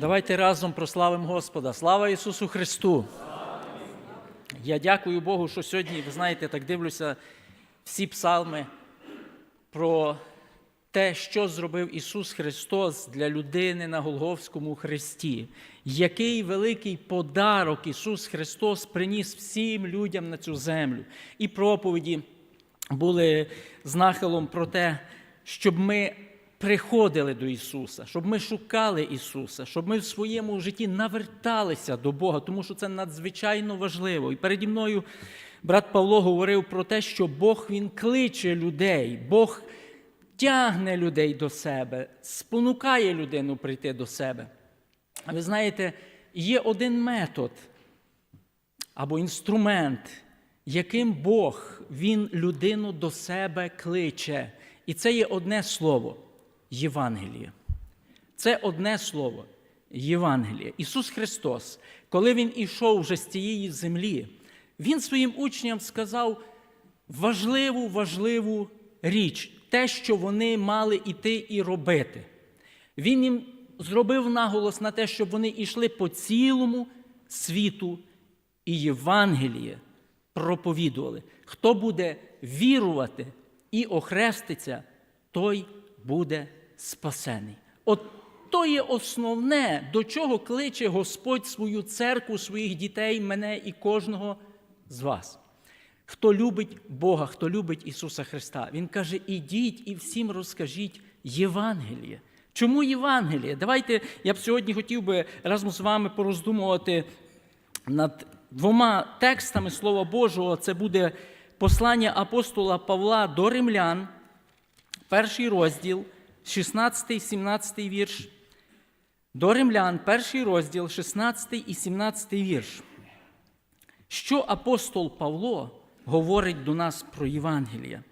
Давайте разом прославимо Господа. Слава Ісусу Христу! Я дякую Богу, що сьогодні, ви знаєте, так дивлюся всі псалми про те, що зробив Ісус Христос для людини на Голговському хресті. Який великий подарок Ісус Христос приніс всім людям на цю землю. І проповіді були з нахилом про те, щоб ми приходили до Ісуса, щоб ми шукали Ісуса, щоб ми в своєму житті наверталися до Бога, тому що це надзвичайно важливо. І переді мною брат Павло говорив про те, що Бог Він кличе людей, Бог тягне людей до себе, спонукає людину прийти до себе. А ви знаєте, є один метод або інструмент, яким Бог Він людину до себе кличе. І це є одне слово Євангеліє. Це одне слово Євангеліє. Ісус Христос, коли Він ішов вже з цієї землі, Він своїм учням сказав важливу, важливу річ, те, що вони мали іти і робити. Він їм зробив наголос на те, щоб вони йшли по цілому світу і Євангеліє проповідували. Хто буде вірувати і охреститься, той буде спасений. От то є основне, до чого кличе Господь свою церкву, своїх дітей, мене і кожного з вас. Хто любить Бога, хто любить Ісуса Христа, Він каже: ідіть і всім розкажіть Євангеліє. Чому Євангеліє? Давайте я б сьогодні хотів би разом з вами пороздумувати над двома текстами Слова Божого. Це буде послання апостола Павла до римлян, перший розділ, 16, 17 вірш. До римлян, перший розділ, 16 і 17 вірш. Що апостол Павло говорить до нас про Євангеліє?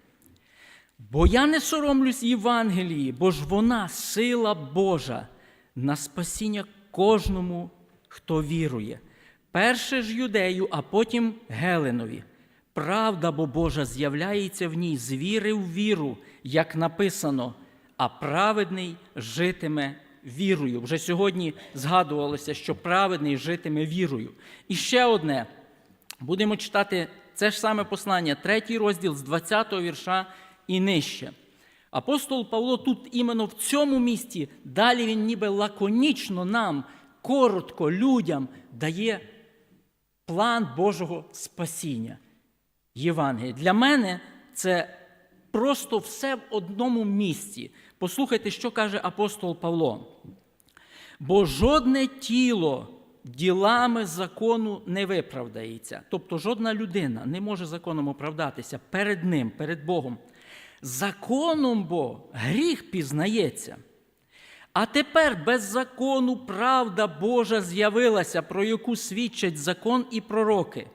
Бо я не соромлюсь Євангелії, бо ж вона сила Божа на спасіння кожному, хто вірує. Перше ж юдею, а потім Геленові. Правда бо Божа з'являється в ній з віри в віру, як написано, а праведний житиме вірою. Вже сьогодні згадувалося, що праведний житиме вірою. І ще одне. Будемо читати це ж саме послання, третій розділ з 20-го вірша і нижче. Апостол Павло тут іменно в цьому місці, далі він ніби лаконічно нам, коротко людям дає план Божого спасіння. Євангелія. Для мене це просто все в одному місці. Послухайте, що каже апостол Павло. Бо жодне тіло ділами закону не виправдається. Тобто жодна людина не може законом оправдатися перед Ним, перед Богом. Законом бо гріх пізнається. А тепер без закону правда Божа з'явилася, про яку свідчать закон і пророки.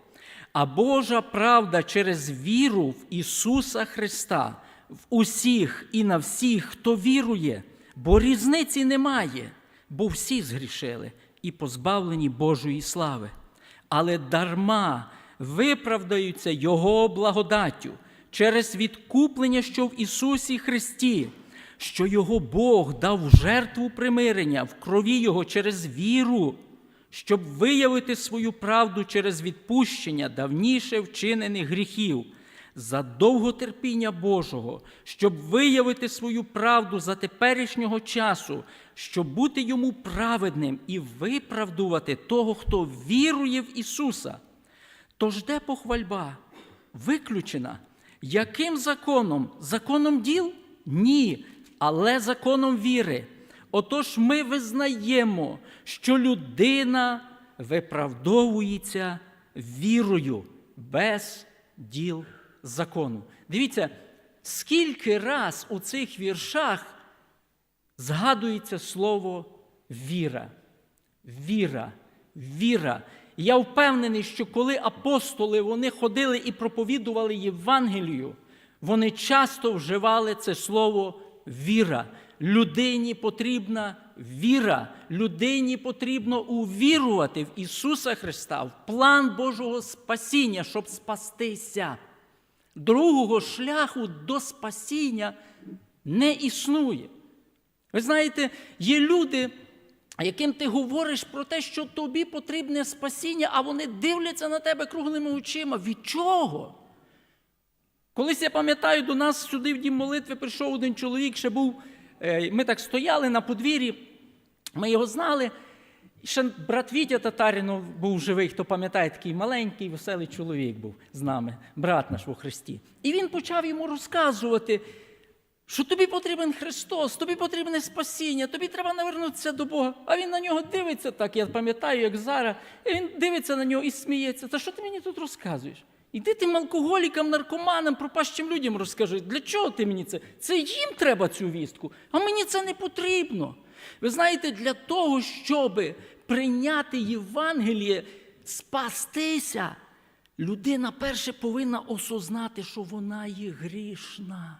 А Божа правда через віру в Ісуса Христа, в усіх і на всіх, хто вірує, бо різниці немає, бо всі згрішили і позбавлені Божої слави. Але дарма виправдаються Його благодаттю через відкуплення, що в Ісусі Христі, що Його Бог дав жертву примирення в крові Його через віру, щоб виявити свою правду через відпущення давніше вчинених гріхів, за довготерпіння Божого, щоб виявити свою правду за теперішнього часу, щоб бути йому праведним і виправдувати того, хто вірує в Ісуса. Тож де похвальба? Виключена. Яким законом? Законом діл? Ні, але законом віри. Отож ми визнаємо, що людина виправдовується вірою без діл закону. Дивіться, скільки раз у цих віршах згадується слово віра. Віра, віра. І Я впевнений, що коли апостоли вони ходили і проповідували Євангелію, вони часто вживали це слово віра. Людині потрібна віра, людині потрібно увірувати в Ісуса Христа, в план Божого спасіння, щоб спастися. Другого шляху до спасіння не існує. Ви знаєте, є люди, яким ти говориш про те, що тобі потрібне спасіння, а вони дивляться на тебе круглими очима. Від чого? Колись я пам'ятаю, до нас сюди в дім молитви прийшов один чоловік, ще був. е, Ми так стояли на подвір'ї, ми його знали. І Ще брат Вітя Татаринов був живий, хто пам'ятає, такий маленький, веселий чоловік був з нами, брат наш во Христі. І він почав йому розказувати, що тобі потрібен Христос, тобі потрібне спасіння, тобі треба навернутися до Бога. А він на нього дивиться так, я пам'ятаю, як зараз. І він дивиться на нього і сміється. Та що ти мені тут розказуєш? Іди тим алкоголікам, наркоманам, пропащим людям розкажи. Для чого ти мені це? Це їм треба цю вістку, а мені це не потрібно. Ви знаєте, для того, щоб прийняти Євангеліє, спастися, людина перше повинна осознати, що вона є грішна.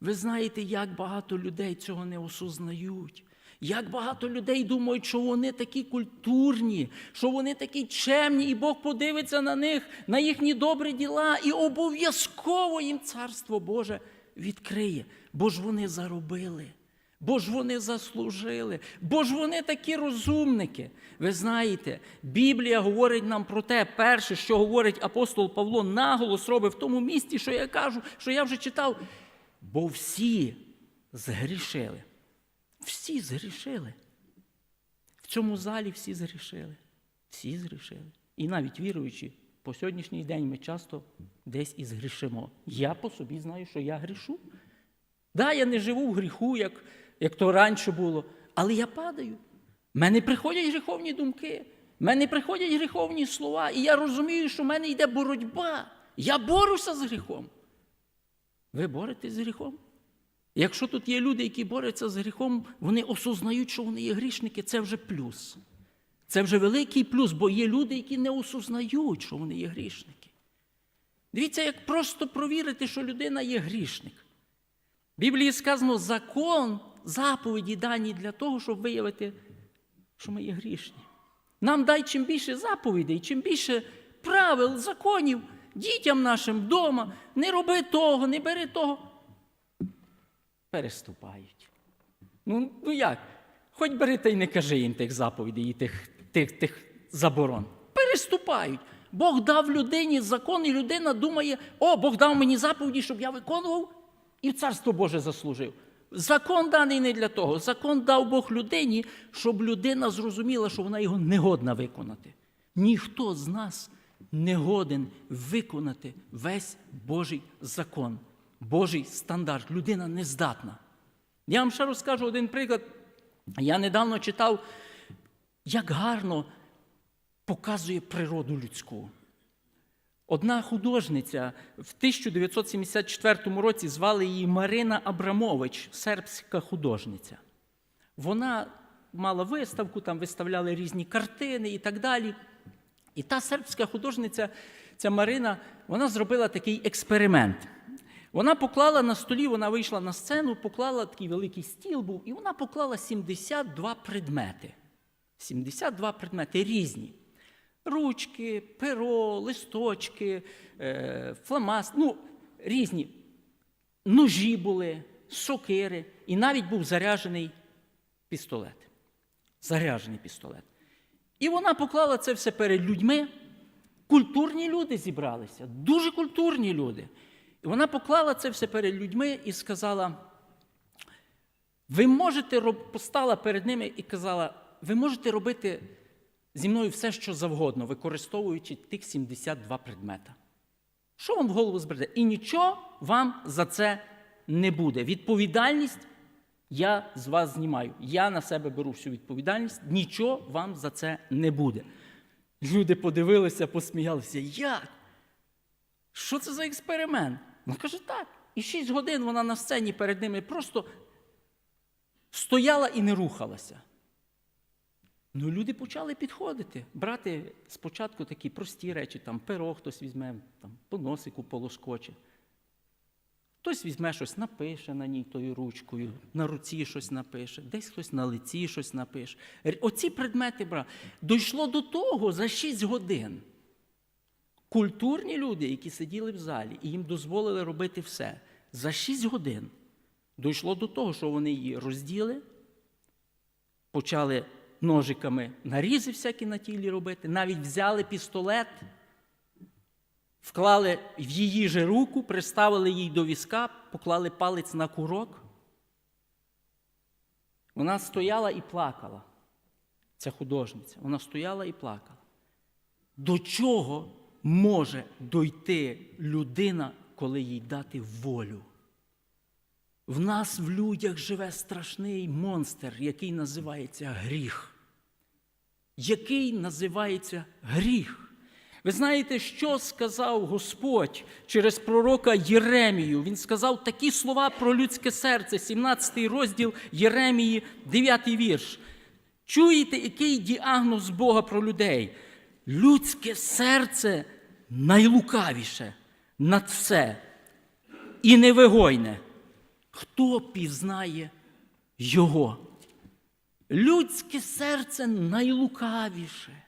Ви знаєте, як багато людей цього не осознають. Як багато людей думають, що вони такі культурні, що вони такі чемні, і Бог подивиться на них, на їхні добрі діла, і обов'язково їм Царство Боже відкриє. Бо ж вони заробили, бо ж вони заслужили, бо ж вони такі розумники. Ви знаєте, Біблія говорить нам про те, перше, що говорить апостол Павло, наголос робить в тому місці, що я кажу, що я вже читав. Бо всі згрішили. Всі згрішили. В цьому залі всі згрішили. Всі згрішили. І навіть віруючи, по сьогоднішній день ми часто десь і згрішимо. Я по собі знаю, що я грішу. Да, я не живу в гріху, як, як то раніше було, але я падаю. В мене приходять гріховні думки, в мене приходять гріховні слова, і я розумію, що в мене йде боротьба. Я борюся з гріхом. Ви боретесь з гріхом? Якщо тут є люди, які борються з гріхом, вони осознають, що вони є грішники, це вже плюс. Це вже великий плюс, бо є люди, які не осознають, що вони є грішники. Дивіться, як просто провірити, що людина є грішник. В Біблії сказано, закон, заповіді дані для того, щоб виявити, що ми є грішні. Нам дай чим більше заповідей, чим більше правил, законів дітям нашим вдома, не роби того, не бери того. Переступають. Ну, ну як? Хоч бери та й не кажи їм тих заповідей і тих, тих, тих заборон. Переступають. Бог дав людині закон, і людина думає, о, Бог дав мені заповіді, щоб я виконував, і Царство Боже заслужив. Закон даний не для того. Закон дав Бог людині, щоб людина зрозуміла, що вона його не годна виконати. Ніхто з нас не годен виконати весь Божий закон, Божий стандарт. Людина не здатна. Я вам ще розкажу один приклад. Я недавно читав, як гарно показує природу людську. Одна художниця в 1974 році звали її Марина Абрамович, сербська художниця. Вона мала виставку, там виставляли різні картини і так далі. І та сербська художниця, ця Марина, вона зробила такий експеримент. Вона поклала на столі, вона вийшла на сцену, поклала такий великий стіл був, і вона поклала 72 предмети. 72 предмети різні. Ручки, перо, листочки, е, фламаст, ну, різні. Ножі були, сокири, і навіть був заряджений пістолет. Заряджений пістолет. І вона поклала це все перед людьми. Культурні люди зібралися, дуже культурні люди. І вона поклала це все перед людьми і сказала: ви можете постала перед ними і казала, ви можете робити зі мною все, що завгодно, використовуючи тих 72 предмета. Що вам в голову збереде? І нічого вам за це не буде. Відповідальність я з вас знімаю. Я на себе беру всю відповідальність, нічого вам за це не буде. Люди подивилися, посміялися. Як? Що це за експеримент? Ну каже, так. І шість годин вона на сцені перед ними просто стояла і не рухалася. Ну, люди почали підходити, брати спочатку такі прості речі, там перо хтось візьме, там, по носику полоскоче. Хтось візьме щось, напише на ній тою ручкою, на руці щось напише, десь хтось на лиці щось напише. Оці предмети брав. Дійшло до того за 6 годин. Культурні люди, які сиділи в залі, і їм дозволили робити все, за 6 годин дійшло до того, що вони її розділи, почали ножиками нарізи всякі на тілі робити, навіть взяли пістолет, вклали в її же руку, приставили їй до візка, поклали палець на курок. Вона стояла і плакала, ця художниця. Вона стояла і плакала. До чого може дойти людина, коли їй дати волю? В нас в людях живе страшний монстр, який називається гріх. Який називається гріх. Ви знаєте, що сказав Господь через пророка Єремію? Він сказав такі слова про людське серце, 17 розділ Єремії, 9 вірш. Чуєте, який діагноз Бога про людей? Людське серце найлукавіше над все і невигойне. Хто пізнає його? Людське серце найлукавіше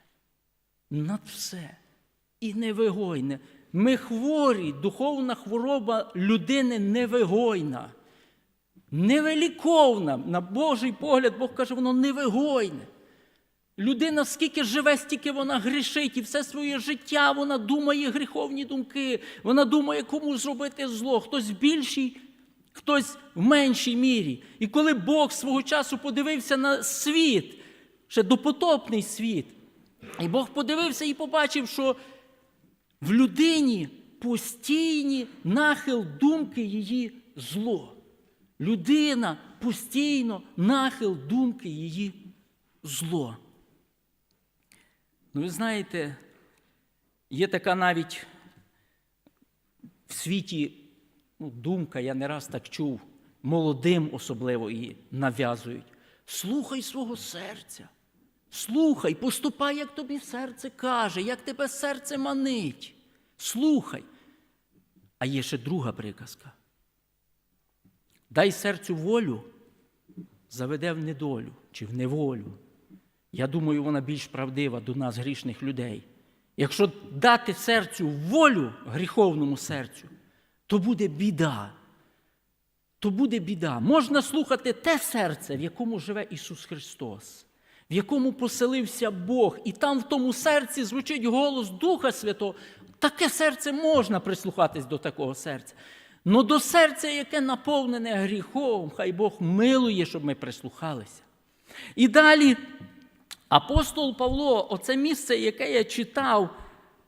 над все і невигойне. Ми хворі, духовна хвороба людини невигойна, невеликовна. На Божий погляд, Бог каже, воно невигойне. Людина скільки живе, стільки вона грішить, і все своє життя вона думає гріховні думки, вона думає, кому зробити зло, хтось в більшій, хтось в меншій мірі. І коли Бог свого часу подивився на світ, ще допотопний світ, і Бог подивився і побачив, що в людині постійні нахил думки її зло. Людина постійно нахил думки її зло. Ну, ви знаєте, є така навіть в світі ну, думка, я не раз так чув, молодим особливо її нав'язують. Слухай свого серця. Слухай, поступай, як тобі серце каже, як тебе серце манить. Слухай. А є ще друга приказка. Дай серцю волю, заведе в недолю чи в неволю. Я думаю, вона більш правдива до нас, грішних людей. Якщо дати серцю волю, гріховному серцю, то буде біда. То буде біда. Можна слухати те серце, в якому живе Ісус Христос, в якому поселився Бог, і там в тому серці звучить голос Духа Святого. Таке серце можна прислухатись до такого серця. Но до серця, яке наповнене гріхом, хай Бог милує, щоб ми прислухалися. І далі апостол Павло, оце місце, яке я читав,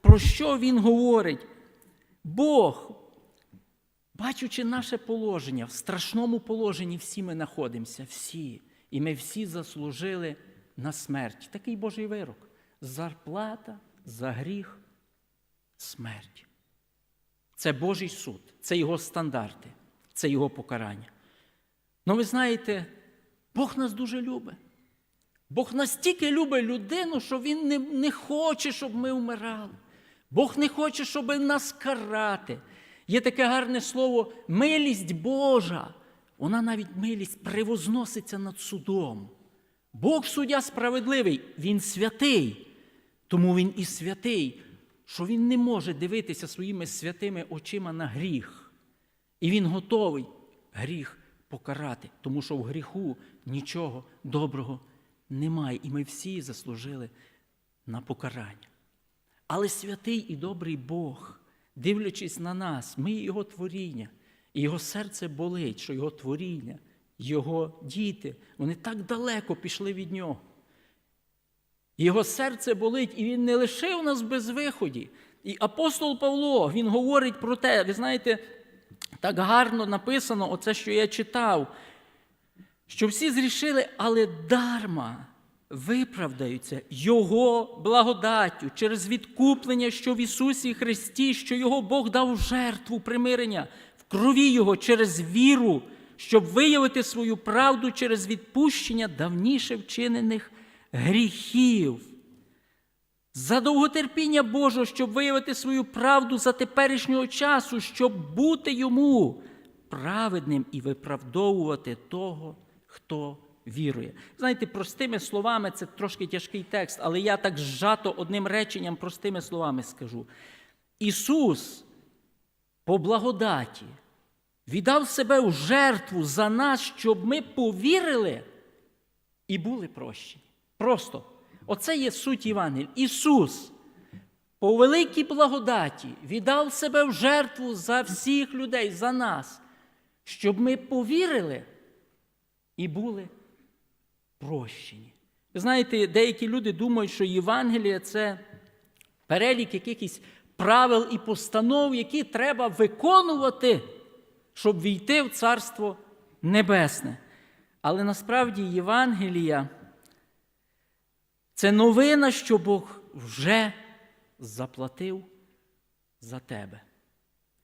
про що він говорить? Бог, бачучи наше положення, в страшному положенні всі ми знаходимося, всі. І ми всі заслужили на смерть. Такий Божий вирок. Зарплата за гріх смерть. Це Божий суд, це його стандарти, це його покарання. Ну, ви знаєте, Бог нас дуже любить. Бог настільки любить людину, що Він не, не хоче, щоб ми вмирали. Бог не хоче, щоб нас карати. Є таке гарне слово милість Божа. Вона навіть милість превозноситься над судом. Бог суддя справедливий, Він святий, тому Він і святий, що Він не може дивитися своїми святими очима на гріх. І Він готовий гріх покарати, тому що в гріху нічого доброго немає. І ми всі заслужили на покарання. Але святий і добрий Бог, дивлячись на нас, ми Його творіння, і Його серце болить, що Його творіння, Його діти, вони так далеко пішли від Нього. Його серце болить, і Він не лишив нас без виході. І апостол Павло, він говорить про те, ви знаєте, так гарно написано, оце, що я читав, що всі зрішили, але дарма виправдаються Його благодаттю через відкуплення, що в Ісусі Христі, що Його Бог дав жертву примирення в крові Його через віру, щоб виявити свою правду через відпущення давніше вчинених гріхів. За довготерпіння Божого, щоб виявити свою правду за теперішнього часу, щоб бути йому праведним і виправдовувати того, хто вірує. Знаєте, простими словами це трошки тяжкий текст, але я так зжато одним реченням простими словами скажу. Ісус по благодаті віддав себе в жертву за нас, щоб ми повірили і були прощені. Просто. Оце є суть Євангелія. Ісус по великій благодаті віддав себе в жертву за всіх людей, за нас, щоб ми повірили і були прощені. Ви знаєте, деякі люди думають, що Євангеліє це перелік якихось правил і постанов, які треба виконувати, щоб війти в Царство Небесне. Але насправді Євангелія це новина, що Бог вже заплатив за тебе.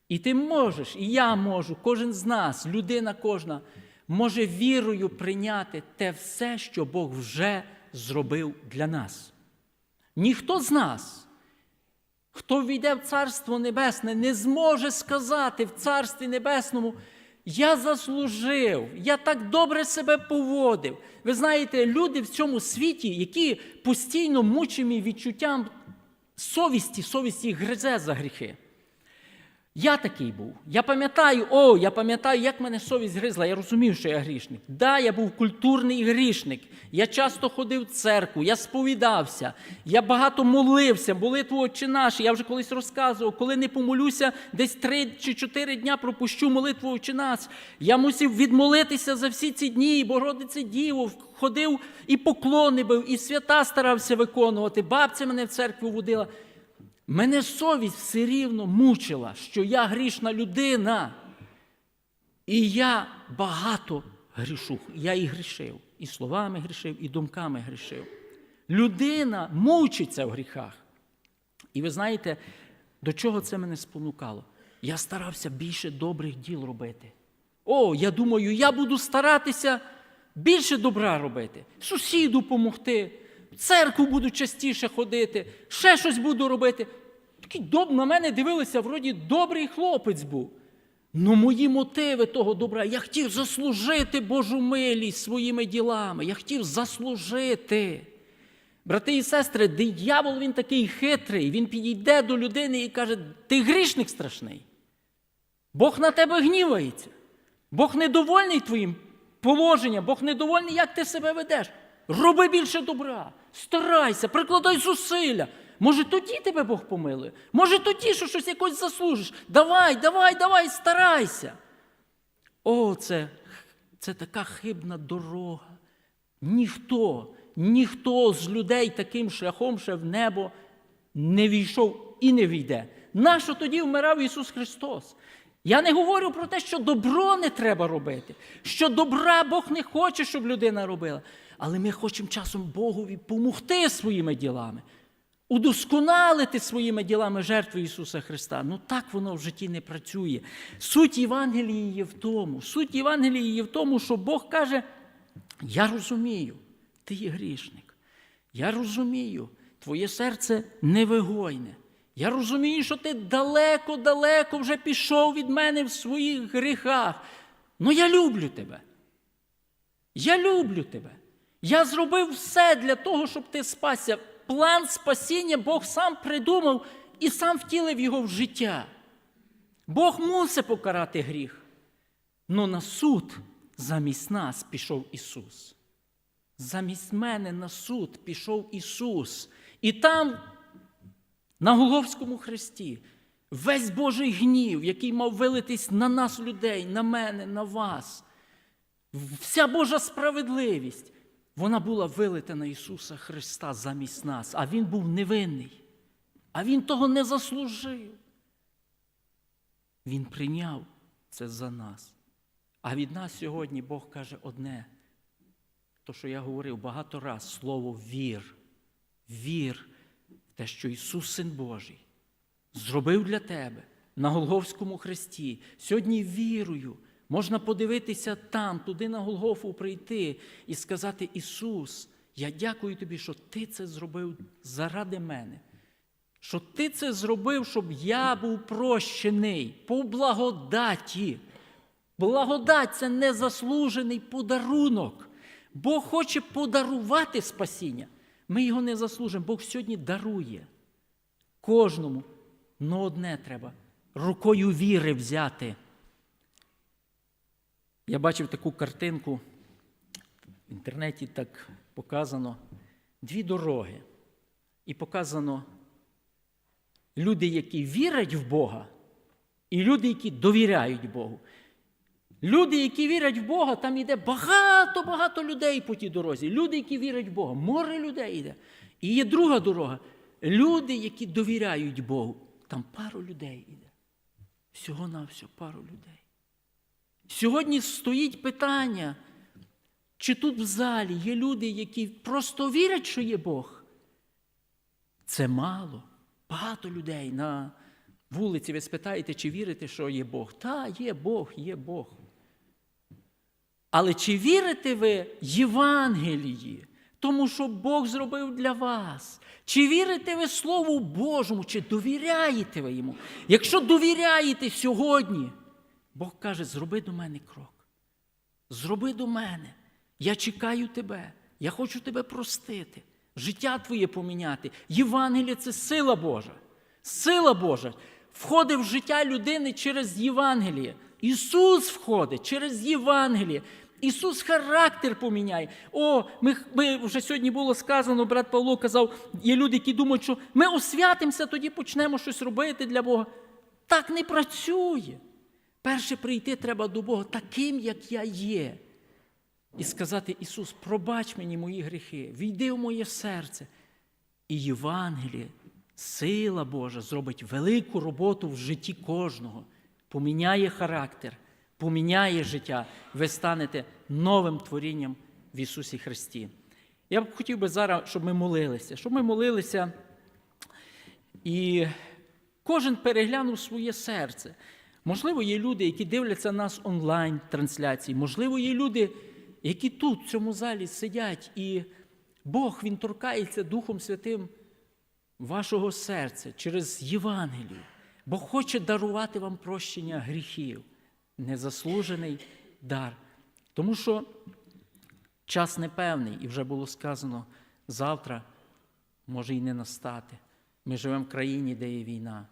І ти можеш, і я можу, кожен з нас, людина кожна, може вірою прийняти те все, що Бог вже зробив для нас. Ніхто з нас, хто війде в Царство Небесне, не зможе сказати в Царстві Небесному, я заслужив, я так добре себе поводив. Ви знаєте, люди в цьому світі, які постійно мучені відчуттям совісті, совісті гризе за гріхи. Я такий був. Я пам'ятаю, о, я пам'ятаю, як мене совість гризла. Я розумів, що я грішник. Да, я був культурний грішник. Я часто ходив в церкву, я сповідався, я багато молився, молитву «Отче наш». Я вже колись розказував, коли не помолюся, десь три чи чотири дня пропущу молитву «Отче наш». Я мусив відмолитися за всі ці дні, Богородице Діво, ходив і поклони бив, і свята старався виконувати. Бабця мене в церкву водила. Мене совість все рівно мучила, що я грішна людина. І я багато грішу. Я і грішив, і словами грішив, і думками грішив. Людина мучиться в гріхах. І ви знаєте, до чого це мене спонукало? Я старався більше добрих діл робити. О, я думаю, я буду старатися більше добра робити, сусіду допомогти, церкву буду частіше ходити, ще щось буду робити. Такий доб на мене дивилися, вроді добрий хлопець був. Ну, мої мотиви того добра, я хотів заслужити Божу милість своїми ділами. Я хотів заслужити. Брати і сестри, диявол він такий хитрий, він підійде до людини і каже: ти грішник страшний. Бог на тебе гнівається. Бог недовольний твоїм положенням, Бог недовольний, як ти себе ведеш. Роби більше добра, старайся, прикладай зусилля. Може, тоді тебе Бог помилує. Може, тоді, що щось якось заслужиш. Давай, давай, давай, старайся. О, це, це така хибна дорога. Ніхто, ніхто з людей таким шляхом ще в небо не війшов і не війде. Нащо тоді вмирав Ісус Христос? Я не говорю про те, що добро не треба робити, що добра Бог не хоче, щоб людина робила. Але ми хочемо часом Богові допомогти своїми ділами, удосконалити своїми ділами жертву Ісуса Христа. Ну так воно в житті не працює. Суть Євангелії є в тому. Суть Євангелії є в тому, що Бог каже: Я розумію, ти є грішник. Я розумію, твоє серце невигойне. Я розумію, що ти далеко-далеко вже пішов від мене в своїх гріхах. Ну я люблю тебе. Я люблю тебе. Я зробив все для того, щоб ти спасся. План спасіння Бог сам придумав і сам втілив його в життя. Бог мусить покарати гріх. Но на суд замість нас пішов Ісус. Замість мене на суд пішов Ісус. І там, на Голговському хресті, весь Божий гнів, який мав вилитись на нас, людей, на мене, на вас, вся Божа справедливість, вона була вилита на Ісуса Христа замість нас, а Він був невинний, а Він того не заслужив. Він прийняв це за нас. А від нас сьогодні Бог каже одне, то, що я говорив багато раз, слово вір. Вір те, що Ісус, Син Божий, зробив для тебе на Голговському хресті. Сьогодні вірою можна подивитися там, туди на Голгофу прийти і сказати: Ісус, я дякую тобі, що Ти це зробив заради мене. Що ти це зробив, щоб я був прощений по благодаті. Благодать це незаслужений подарунок. Бог хоче подарувати спасіння. Ми його не заслужимо. Бог сьогодні дарує кожному. Ну одне треба рукою віри взяти. Я бачив таку картинку, в інтернеті так показано. дві дороги. І показано люди, які вірять в Бога, і люди, які довіряють Богу. Люди, які вірять в Бога, там йде багато-багато людей по тій дорозі. Люди, які вірять в Бога, море людей йде. І є друга дорога. Люди, які довіряють Богу. Там пару людей йде. Всього на всього пару людей. Сьогодні стоїть питання, чи тут в залі є люди, які просто вірять, що є Бог. Це мало. Багато людей на вулиці ви спитаєте, чи вірите, що є Бог. Та, є Бог, є Бог. Але чи вірите ви Євангелії, тому що Бог зробив для вас? Чи вірите ви Слову Божому, чи довіряєте ви йому? Якщо довіряєте сьогодні, Бог каже, зроби до мене крок. Зроби до мене. Я чекаю тебе. Я хочу тебе простити, життя твоє поміняти. Євангеліє це сила Божа. Сила Божа входить в життя людини через Євангеліє. Ісус входить через Євангеліє. Ісус характер поміняє. О, ми, ми вже сьогодні було сказано, брат Павло казав, є люди, які думають, що ми освятимося, тоді почнемо щось робити для Бога. Так не працює. Перше прийти треба до Бога таким, як я є. І сказати, Ісус, пробач мені мої гріхи, війди в моє серце. І Євангеліє, сила Божа зробить велику роботу в житті кожного, поміняє характер, поміняє життя. Ви станете новим творінням в Ісусі Христі. Я б хотів би зараз, щоб ми молилися, щоб ми молилися і кожен переглянув своє серце. Можливо, є люди, які дивляться нас онлайн трансляції, можливо, є люди, які тут, в цьому залі, сидять, і Бог Він торкається Духом Святим вашого серця через Євангелію. Бог хоче дарувати вам прощення гріхів, незаслужений дар. Тому що час непевний, і вже було сказано, завтра може і не настати. Ми живемо в країні, де є війна.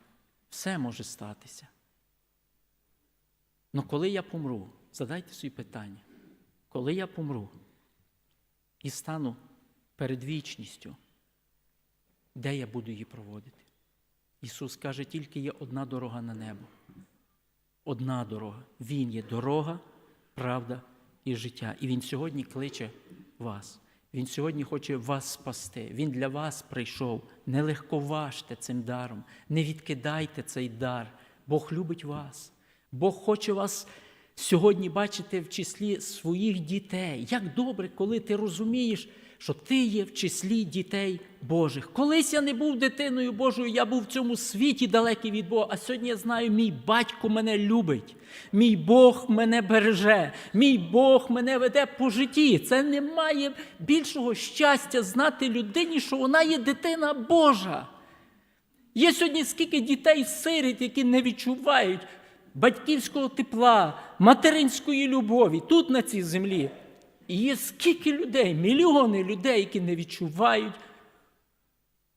Все може статися. Ну коли я помру, задайте собі питання, коли я помру і стану перед вічністю, де я буду її проводити? Ісус каже, тільки є одна дорога на небо. Одна дорога. Він є дорога, правда і життя. І Він сьогодні кличе вас. Він сьогодні хоче вас спасти. Він для вас прийшов. Не легковажте цим даром, не відкидайте цей дар. Бог любить вас. Бог хоче вас сьогодні бачити в числі своїх дітей. Як добре, коли ти розумієш, що ти є в числі дітей Божих. Колись я не був дитиною Божою, я був в цьому світі далекий від Бога. А сьогодні я знаю, мій батько мене любить, мій Бог мене береже, мій Бог мене веде по житті. Це немає більшого щастя знати людині, що вона є дитина Божа. Є сьогодні скільки дітей сиріт, які не відчувають батьківського тепла, материнської любові тут, на цій землі. І є скільки людей, мільйони людей, які не відчувають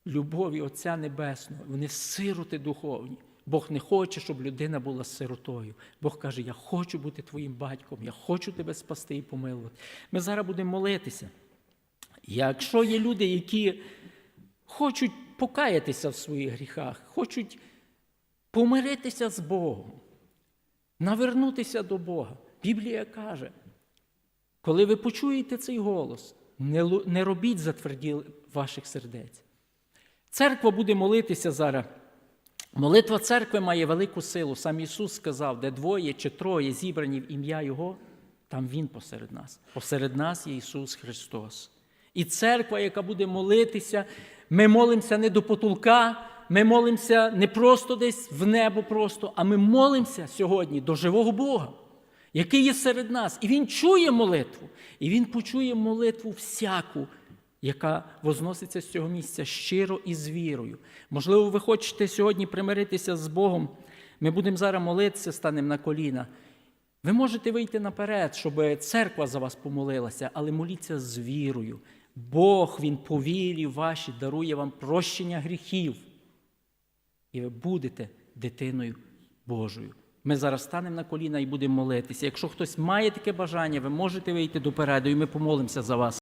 любові Отця Небесного. Вони сироти духовні. Бог не хоче, щоб людина була сиротою. Бог каже: Я хочу бути твоїм батьком, я хочу тебе спасти і помилувати. Ми зараз будемо молитися. Якщо є люди, які хочуть покаятися в своїх гріхах, хочуть помиритися з Богом, навернутися до Бога. Біблія каже, коли ви почуєте цей голос, не, робіть затверді ваших сердець. Церква буде молитися зараз. Молитва церкви має велику силу. Сам Ісус сказав, де двоє чи троє зібрані в ім'я Його, там Він посеред нас. Посеред нас є Ісус Христос. І церква, яка буде молитися, ми молимося не до потолка, ми молимося не просто десь в небо просто, а ми молимося сьогодні до живого Бога, який є серед нас. І Він чує молитву, і Він почує молитву всяку, яка возноситься з цього місця щиро і з вірою. Можливо, ви хочете сьогодні примиритися з Богом. Ми будемо зараз молитися, станемо на коліна. Ви можете вийти наперед, щоб церква за вас помолилася, але моліться з вірою. Бог, Він по вірі вашій дарує вам прощення гріхів. І ви будете дитиною Божою. Ми зараз станемо на коліна і будемо молитися. Якщо хтось має таке бажання, ви можете вийти допереду, і ми помолимося за вас.